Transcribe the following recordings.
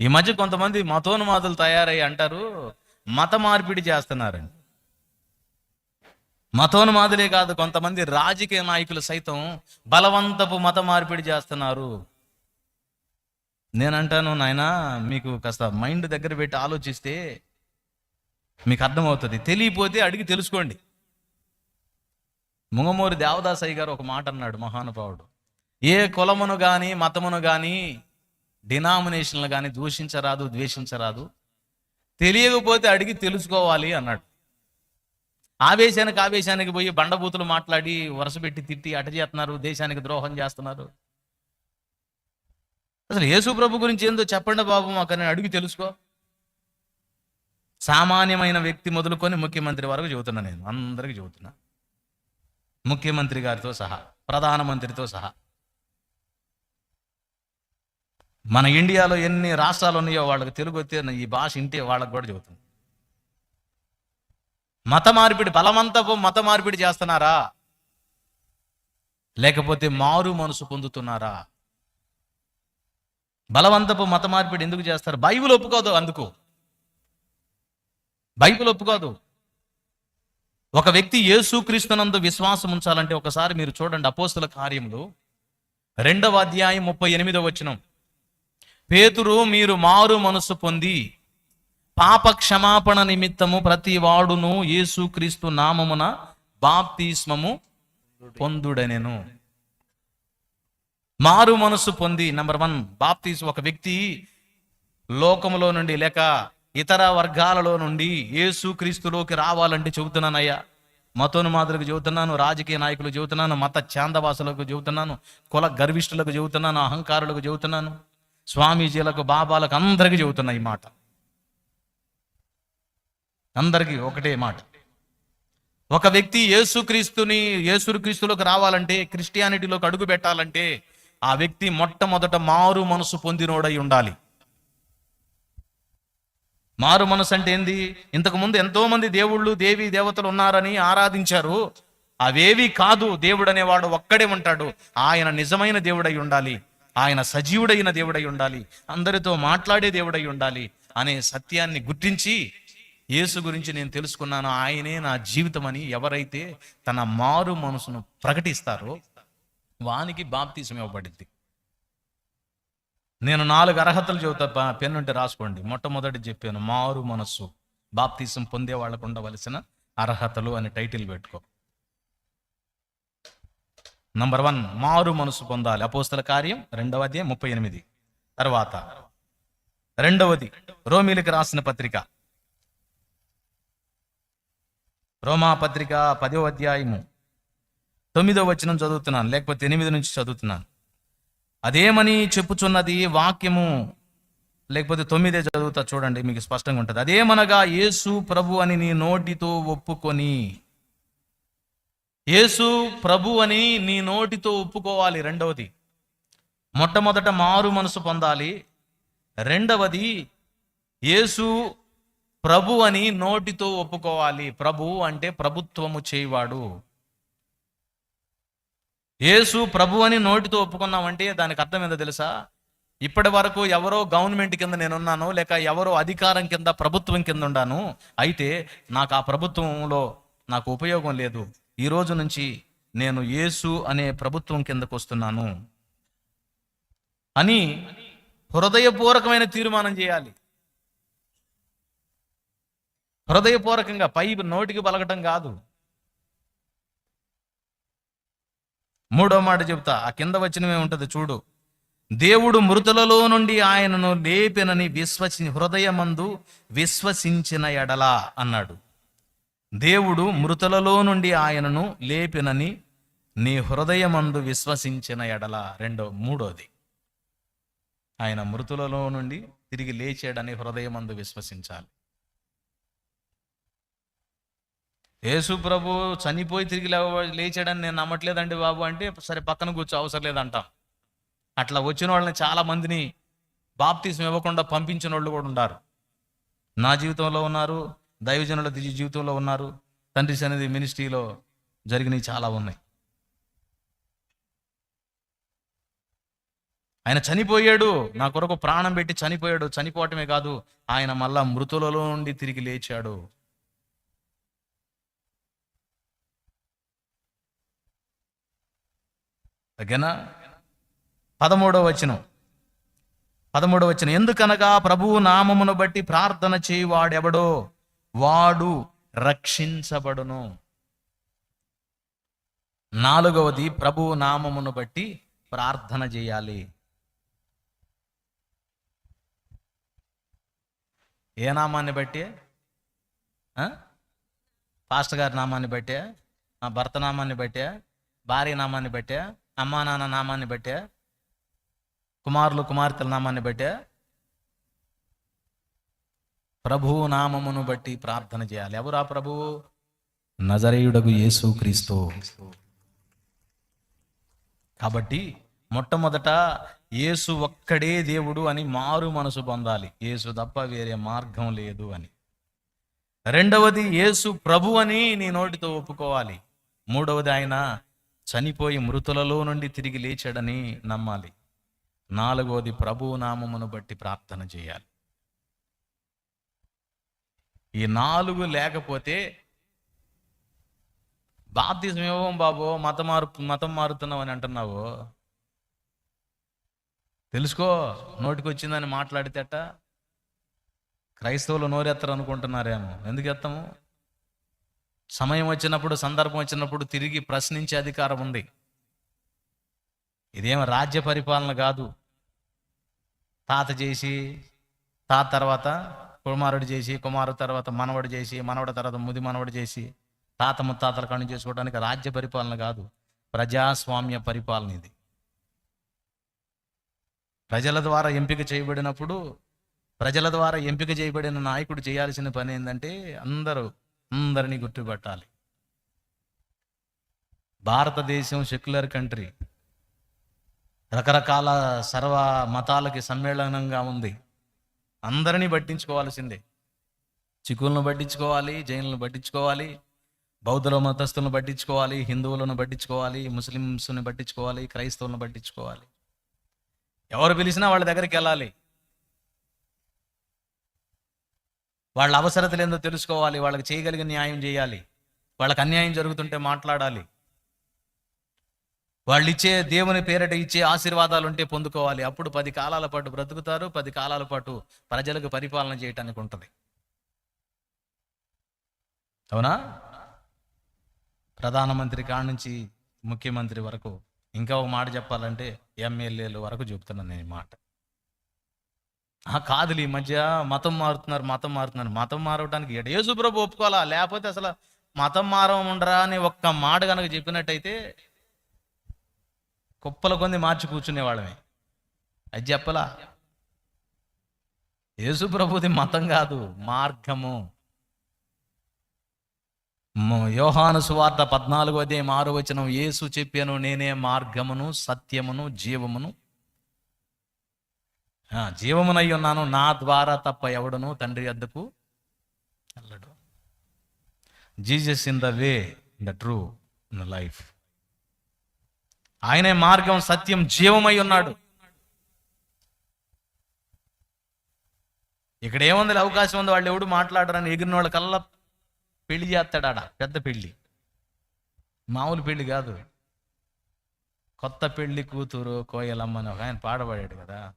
ఈ మధ్య కొంతమంది మతోన్మాదులు తయారై అంటారు మత మార్పిడి చేస్తున్నారని. మతోన్మాదులే కాదు కొంతమంది రాజకీయ నాయకులు సైతం బలవంతపు మత మార్పిడి చేస్తున్నారు. నేనంటాను నాయనా మీకు కాస్త మైండ్ దగ్గర పెట్టి ఆలోచిస్తే మీకు అర్థమవుతుంది. తెలియపోతే అడిగి తెలుసుకోండి. ముంగమూరి దేవదాసయ్య గారు ఒక మాట అన్నాడు మహానుభావుడు. ఏ కులమును కానీ మతమును కానీ డినామినేషన్లు కానీ దూషించరాదు ద్వేషించరాదు. తెలియకపోతే అడిగి తెలుసుకోవాలి అన్నాడు. ఆవేశానికి ఆవేశానికి పోయి బండబూతులు మాట్లాడి వరుస పెట్టి తిట్టి అట చేస్తున్నారు దేశానికి ద్రోహం చేస్తున్నారు. అసలు యేసు ప్రభు గురించి ఏందో చెప్పండి బాబు మాకు అడిగి తెలుసుకో. సామాన్యమైన వ్యక్తి మొదలుకొని ముఖ్యమంత్రి వరకు చెబుతున్నా నేను అందరికీ చెబుతున్నా. ముఖ్యమంత్రి గారితో సహా ప్రధానమంత్రితో సహా. మన ఇండియాలో ఎన్ని రాష్ట్రాలు ఉన్నాయో వాళ్ళకి తెలుగు వస్తే ఈ భాష ఇంటి వాళ్ళకి కూడా చెబుతుంది. మత మార్పిడి బలవంతపు మత మార్పిడి చేస్తున్నారా? లేకపోతే మారు మనసు పొందుతున్నారా? బలవంతపు మత మార్పిడి ఎందుకు చేస్తారు? బైబిల్ ఒప్పుకోదు అందుకు. బైబిల్ ఒప్పుకోదు. ఒక వ్యక్తి యేసుక్రీస్తునందు విశ్వాసం ఉంచాలంటే ఒకసారి మీరు చూడండి అపోస్తుల కార్యములు. రెండవ అధ్యాయం ముప్పై ఎనిమిదవ వచ్చినాం పేతురు మీరు మారు మనసు పొంది పాప క్షమాపణ నిమిత్తము ప్రతి వాడును యేసుక్రీస్తు నామమున బాప్తిస్మము పొందుడనెను. మారు మనసు పొంది నంబర్ వన్ బాప్తీస్ ఒక వ్యక్తి లోకములో నుండి లేక ఇతర వర్గాలలో నుండి యేసు క్రీస్తులోకి రావాలంటే చెబుతున్నానయ్యా. మతోన్మాదులకు చెబుతున్నాను రాజకీయ నాయకులు చెబుతున్నాను మత చాందవాసులకు చెబుతున్నాను కుల గర్విష్ఠులకు చెబుతున్నాను అహంకారులకు చెబుతున్నాను. స్వామీజీలకు బాబాలకు అందరికీ చెబుతున్నా ఈ మాట. అందరికీ ఒకటే మాట. ఒక వ్యక్తి యేసుక్రీస్తుని యేసుక్రీస్తులోకి రావాలంటే క్రిస్టియానిటీలోకి అడుగు పెట్టాలంటే ఆ వ్యక్తి మొట్టమొదట మారు మనసు పొందినోడై ఉండాలి. మారు మనసు అంటే ఏంది? ఇంతకుముందు ఎంతోమంది ఎంతో మంది దేవుళ్ళు దేవి దేవతలు ఉన్నారని ఆరాధించారు. అవేవి కాదు దేవుడు అనేవాడు ఒక్కడే ఉంటాడు. ఆయన నిజమైన దేవుడై ఉండాలి. ఆయన సజీవుడైన దేవుడై ఉండాలి అందరితో మాట్లాడే దేవుడై ఉండాలి అనే సత్యాన్ని గుర్తించి యేసు గురించి నేను తెలుసుకున్నాను. ఆయనే నా జీవితం అని ఎవరైతే తన మారు మనసును ప్రకటిస్తారో వానికి బాప్తీసం ఇవ్వబడింది. నేను నాలుగు అర్హతలు చెబుతా పెన్నుంటే రాసుకోండి. మొట్టమొదటి చెప్పాను మారు మనస్సు. బాప్తీసం పొందే వాళ్ళకు ఉండవలసిన అర్హతలు అని టైటిల్ పెట్టుకో. నంబర్ వన్ మారు మనసు పొందాలి. అపోస్తల కార్యం రెండవ అధ్యాయం ముప్పై ఎనిమిది. తర్వాత రెండవది రోమిలకు రాసిన పత్రిక. రోమా పత్రిక పదో అధ్యాయము తొమ్మిదో వచనం చదువుతున్నాను. లేకపోతే ఎనిమిది నుంచి చదువుతున్నాను. అదేమని చెప్పుచున్నది వాక్యము. లేకపోతే తొమ్మిదే చదువుతా చూడండి మీకు స్పష్టంగా ఉంటుంది. అదేమనగా యేసు ప్రభు అని నీ నోటితో ఒప్పుకొని యేసు ప్రభు అని నీ నోటితో ఒప్పుకోవాలి. రెండవది మొట్టమొదట మారు మనసు పొందాలి. రెండవది యేసు ప్రభు అని నోటితో ఒప్పుకోవాలి. ప్రభు అంటే ప్రభుత్వము చేయవాడు. యేసు ప్రభు అని నోటితో ఒప్పుకున్నామంటే దానికి అర్థం ఏందో తెలుసా? ఇప్పటి వరకు ఎవరో గవర్నమెంట్ కింద నేనున్నాను లేక ఎవరో అధికారం కింద ప్రభుత్వం కింద ఉన్నాను అయితే నాకు ఆ ప్రభుత్వంలో నాకు ఉపయోగం లేదు. ఈ రోజు నుంచి నేను యేసు అనే ప్రభుత్వం కిందకు వస్తున్నాను అని హృదయపూర్వకమైన తీర్మానం చేయాలి. హృదయపూర్వకంగా పై నోటికి పలకటం కాదు. మూడో మాట చెప్తా ఆ కింద వచ్చినమే ఉంటుంది చూడు. దేవుడు మృతులలో నుండి ఆయనను లేపినని విశ్వసి హృదయమందు విశ్వసించిన ఎడలా అన్నాడు. దేవుడు మృతులలో నుండి ఆయనను లేపినని నీ హృదయమందు విశ్వసించిన ఎడల. రెండో మూడోది. ఆయన మృతులలో నుండి తిరిగి లేచాడని హృదయమందు విశ్వసించాలి. యేసు ప్రభు చనిపోయి తిరిగి లేవ- లేచాడని నేను నమ్మట్లేదండి బాబు అంటే సరే పక్కన కూర్చో అవసరం లేదంటాం. అట్లా వచ్చిన వాళ్ళని చాలా మందిని బాప్తీసం ఇవ్వకుండా పంపించిన వాళ్ళు కూడా ఉన్నారు. నా జీవితంలో ఉన్నారు. దైవజనుల జీవితంలో ఉన్నారు. తండ్రి సన్నిధి మినిస్ట్రీలో జరిగినవి చాలా ఉన్నాయి. ఆయన చనిపోయాడు. నా కొరకు ప్రాణం పెట్టి చనిపోయాడు. చనిపోవటమే కాదు ఆయన మళ్ళా మృతులలో నుండి తిరిగి లేచాడు. తగ్గనా పదమూడవ వచనం. పదమూడవ వచనం. ఎందుకనగా ప్రభువు నామమును బట్టి ప్రార్థన చేయువాడెవడో? వాడు రక్షించబడును. నాలుగవది ప్రభువు నామమును బట్టి ప్రార్థన చేయాలి. ఏ నామాన్ని బట్టి? ఆ? పాస్టర్ గారి నామాన్ని బట్టే? ఆ భర్త నామాన్ని బట్టే? భార్య నామాన్ని బట్టే? అమ్మా నాన్న నామాన్ని బట్టే? కుమారులు కుమార్తెల నామాన్ని బట్టే? ప్రభువు నామమును బట్టి ప్రార్థన చేయాలి. ఎవరా ప్రభువు నజరేయుడగు యేసు క్రీస్తు. కాబట్టి మొట్టమొదట యేసు ఒక్కడే దేవుడు అని మారు మనసు పొందాలి. యేసు తప్ప వేరే మార్గం లేదు అని. రెండవది యేసు ప్రభు అని నీ నోటితో ఒప్పుకోవాలి. మూడవది ఆయన చనిపోయి మృతులలో నుండి తిరిగి లేచాడని నమ్మాలి. నాలుగవది ప్రభు నామమును బట్టి ప్రార్థన చేయాలి. ఈ నాలుగు లేకపోతే బాప్తిజం ఇవ్వం బాబు మతం మారు మతం మారుతున్నావు అని అంటున్నావు. తెలుసుకో నోటికి వచ్చిందని మాట్లాడితేట క్రైస్తవులు నోరెత్తరు అనుకుంటున్నారేమో ఎందుకు ఎత్తాము? సమయం వచ్చినప్పుడు సందర్భం వచ్చినప్పుడు తిరిగి ప్రశ్నించే అధికారం ఉంది. ఇదేం రాజ్య పరిపాలన కాదు. తాత చేసి తాత తర్వాత కుమారుడు చేసి కుమారుడు తర్వాత మనవడు చేసి మనవడు తర్వాత ముది మనవడు చేసి తాత ముత్తాతల కణు చేసుకోవడానికి రాజ్య పరిపాలన కాదు ప్రజాస్వామ్య పరిపాలన ఇది. ప్రజల ద్వారా ఎంపిక చేయబడినప్పుడు ప్రజల ద్వారా ఎంపిక చేయబడిన నాయకుడు చేయాల్సిన పని ఏంటంటే అందరూ అందరినీ గుర్తుపెట్టాలి. భారతదేశం సెక్యులర్ కంట్రీ. రకరకాల సర్వ మతాలకి సమ్మేళనంగా ఉంది. అందరినీ పట్టించుకోవాల్సిందే. చిక్కులను పట్టించుకోవాలి జైన్లను పట్టించుకోవాలి బౌద్ధుల మతస్థులను పట్టించుకోవాలి హిందువులను పట్టించుకోవాలి ముస్లిమ్స్ని పట్టించుకోవాలి క్రైస్తవులను పట్టించుకోవాలి. ఎవరు పిలిచినా వాళ్ళ దగ్గరికి వెళ్ళాలి. వాళ్ళ అవసరతలు ఏందో తెలుసుకోవాలి వాళ్ళకి చేయగలిగిన న్యాయం చేయాలి. వాళ్ళకి అన్యాయం జరుగుతుంటే మాట్లాడాలి. వాళ్ళు ఇచ్చే దేవుని పేరట ఇచ్చే ఆశీర్వాదాలు ఉంటే పొందుకోవాలి. అప్పుడు పది కాలాల పాటు బ్రతుకుతారు పది కాలాల పాటు ప్రజలకు పరిపాలన చేయటానికి ఉంటుంది. అవునా? ప్రధానమంత్రి కాడ నుంచి ముఖ్యమంత్రి వరకు ఇంకా ఒక మాట చెప్పాలంటే ఎమ్మెల్యేలు వరకు చెప్తున్నాను నేను మాట. ఆ కాదులు ఈ మధ్య మతం మారుతున్నారు మతం మారుతున్నారు. మతం మారవడానికి ఎడేసు ప్రభు ఒప్పుకోవాలా? లేకపోతే అసలు మతం మారముండరా అని ఒక్క మాట కనుక చెప్పినట్టయితే కుప్పల కొంది మార్చి కూర్చునేవాళ్ళమే అది చెప్పలా? యేసు ప్రభుది మతం కాదు మార్గము. యోహాను సువార్త పద్నాలుగు అదే మారు వచనం యేసు చెప్పాను నేనే మార్గమును సత్యమును జీవమును. జీవమునై ఉన్నాను నా ద్వారా తప్ప ఎవడను తండ్రి అద్దకు వెళ్ళడు. Jesus in the way the true in the life. ఆయనే మార్గం సత్యం జీవమై ఉన్నాడు. ఇక్కడ ఏముంది అవకాశం ఉంది వాళ్ళు ఎవడు మాట్లాడరని ఎగిరిన వాళ్ళ కల్లా పెళ్ళి చేస్తాడాడ? పెద్ద పెళ్ళి. మామూలు పెళ్ళి కాదు. కొత్త పెళ్ళి కూతురు కోయలమ్మ అని ఒక ఆయన పాడబడాడు కదా.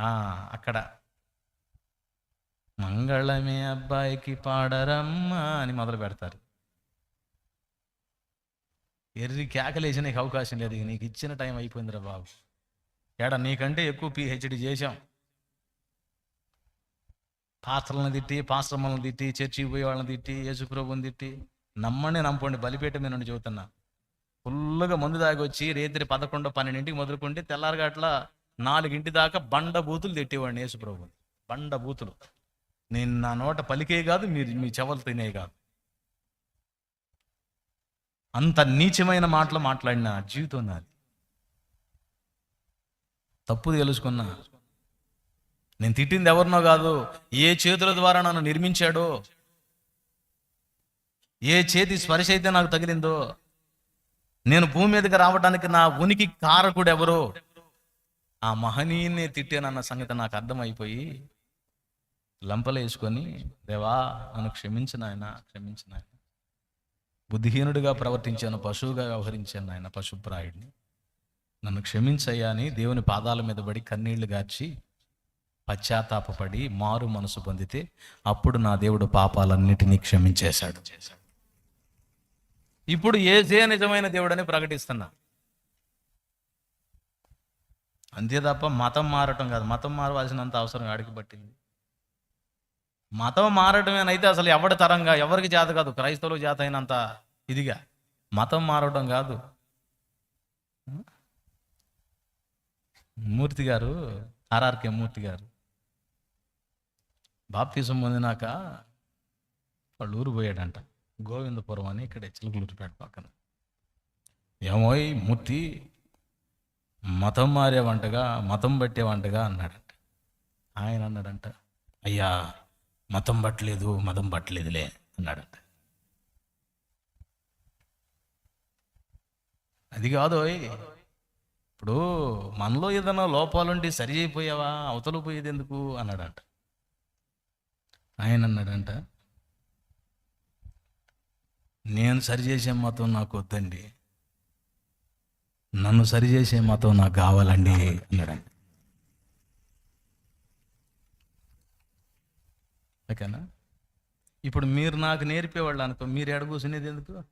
ఆ, అక్కడ. మంగళమే అబ్బాయికి పాడరమ్మా అని మొదలు పెడతారు. ఎర్రి కేకలేసి నీకు అవకాశం లేదు. నీకు ఇచ్చిన టైం అయిపోయిందిరా బాబు. ఏడా నీకంటే ఎక్కువ పిహెచ్డి చేశాం. పాత్రలను తిట్టి పాశ్రమలను తిట్టి చర్చికి పోయే వాళ్ళని తిట్టి యేసుప్రభుని తిట్టి నమ్మండి నమ్మండి బలిపేట మీద నుండి చెబుతున్నా ఫుల్గా మందు దాగి వచ్చి రేత్రి పదకొండు పన్నెండింటికి మొదలుకుంటే తెల్లారగట్ల నాలుగింటి దాకా బండ బూతులు తిట్టేవాడిని యేసుప్రభుని. బండ బూతులు. నేను నా నోట పలికే కాదు మీరు మీ చెవలు తినే కాదు. అంత నీచమైన మాటలు మాట్లాడిన జీవితం నాది. తప్పు తెలుసుకున్నా. నేను తిట్టింది ఎవరినో కాదు ఏ చేతుల ద్వారా నన్ను నిర్మించాడో ఏ చేతి స్పర్శ అయితే నాకు తగిలిందో నేను భూమి మీదకి రావడానికి నా ఉనికి కారకుడు ఎవరో ఆ మహనీయుని తిట్టానన్న సంగతి నాకు అర్థమైపోయి లంపలేసుకొని దేవా నన్ను క్షమించిన ఆయన క్షమించిన ఆయన బుద్ధిహీనుడిగా ప్రవర్తించాను పశువుగా వ్యవహరించాను ఆయన పశుప్రాయుడిని. నన్ను క్షమించయ్యా అని దేవుని పాదాల మీద పడి కన్నీళ్ళు గార్చి పశ్చాత్తాపపడి మారు మనసు పొందితే అప్పుడు నా దేవుడు పాపాలన్నిటినీ క్షమించేశాడు. ఇప్పుడు ఏసే నిజమైన దేవుడని ప్రకటిస్తున్నా. అంతే తప్ప మతం మారటం కాదు. మతం మారవలసినంత అవసరం ఆడికి పట్టింది. మతం మారటమేనైతే అసలు ఎవడి తరంగా ఎవరికి జాత కాదు క్రైస్తవులు జాత అయినంత ఇదిగా. మతం మారడం కాదు. మూర్తి గారు ఆర్ఆర్కే మూర్తి గారు. బాప్తీసం పొందినాక వాళ్ళు ఊరు పోయాడంట. గోవిందపురం అని ఇక్కడ చిలుకలూరుపేట పక్కన. ఏమో మూర్తి మతం మారేవంటగా మతం పట్టేవంటగా అన్నాడంట. ఆయన అన్నాడంట అయ్యా మతం పట్టలేదు మతం పట్టలేదులే అన్నాడంట అది కాదోయ్ ఇప్పుడు మనలో ఏదైనా లోపాలుంటే సరి అయిపోయావా? అవతల పోయేది ఎందుకు? అన్నాడంట. ఆయన అన్నాడంట నేను సరిచేసే మతం నాకు వద్దండి. నన్ను సరిచేసే మతం నాకు కావాలండి అన్నాడంట. ఓకేనా? ఇప్పుడు మీరు నాకు నేర్పేవాళ్ళు అనుకో మీరు ఎడ కూర్చునేది ఎందుకు?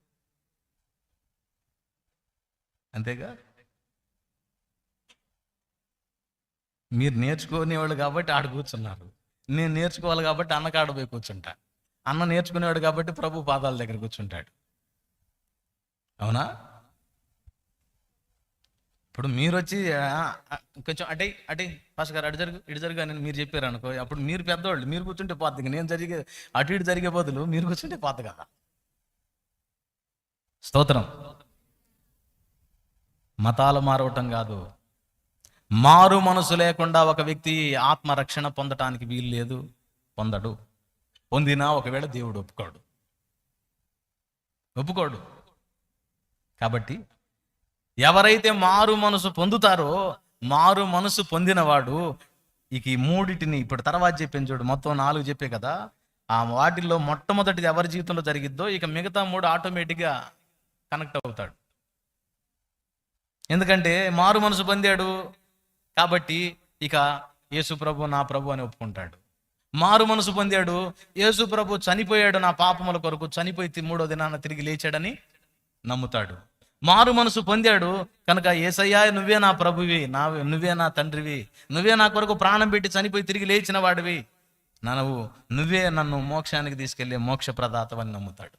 అంతేగా? మీరు నేర్చుకునేవాళ్ళు కాబట్టి ఆడ కూర్చున్నారు. నేను నేర్చుకోవాలి కాబట్టి అన్న కాడపోయి కూర్చుంటా. అన్న నేర్చుకునేవాడు కాబట్టి ప్రభు పాదాల దగ్గర కూర్చుంటాడు. అవునా? ఇప్పుడు మీరు వచ్చి కొంచెం అటే అటే పాస్ గారు అటు జరుగు ఇటు జరుగు అని మీరు చెప్పారు అనుకో అప్పుడు మీరు పెద్దవాళ్ళు మీరు కూర్చుంటే పోతుంది ఇంకా. నేను జరిగే అటు ఇటు జరిగే బదులు మీరు కూర్చుంటే పోత కదా. స్తోత్రం. మతాలు మారవటం కాదు. మారు మనసు లేకుండా ఒక వ్యక్తి ఆత్మరక్షణ పొందటానికి వీలు లేదు పొందడు. పొందినా ఒకవేళ దేవుడు ఒప్పుకోడు. ఒప్పుకోడు. కాబట్టి ఎవరైతే మారు మనసు పొందుతారో మారు మనసు పొందినవాడు ఇక ఈ మూడిటిని ఇప్పుడు తర్వాత చెప్పాను చూడు మొత్తం నాలుగు చెప్పే కదా ఆ వాటిల్లో మొట్టమొదటిది ఎవరి జీవితంలో జరిగిద్దో ఇక మిగతా మూడు ఆటోమేటిక్గా కనెక్ట్ అవుతాడు. ఎందుకంటే మారు మనసు పొందాడు కాబట్టి ఇక యేసు ప్రభు నా ప్రభు అని ఒప్పుకుంటాడు. మారు మనసు పొందాడు యేసు ప్రభు చనిపోయాడు నా పాపముల కొరకు చనిపోయి మూడో దినాన తిరిగి లేచాడని నమ్ముతాడు. మారు మనసు పొందాడు. కనుక ఏసయ్యా నువ్వే నా ప్రభువి నా నువ్వే నా తండ్రివి నువ్వే నా కొరకు ప్రాణం పెట్టి చనిపోయి తిరిగి లేచిన వాడివి. నన్ను నువ్వే నన్ను మోక్షానికి తీసుకెళ్ళే మోక్ష ప్రదాతవని నమ్ముతాడు.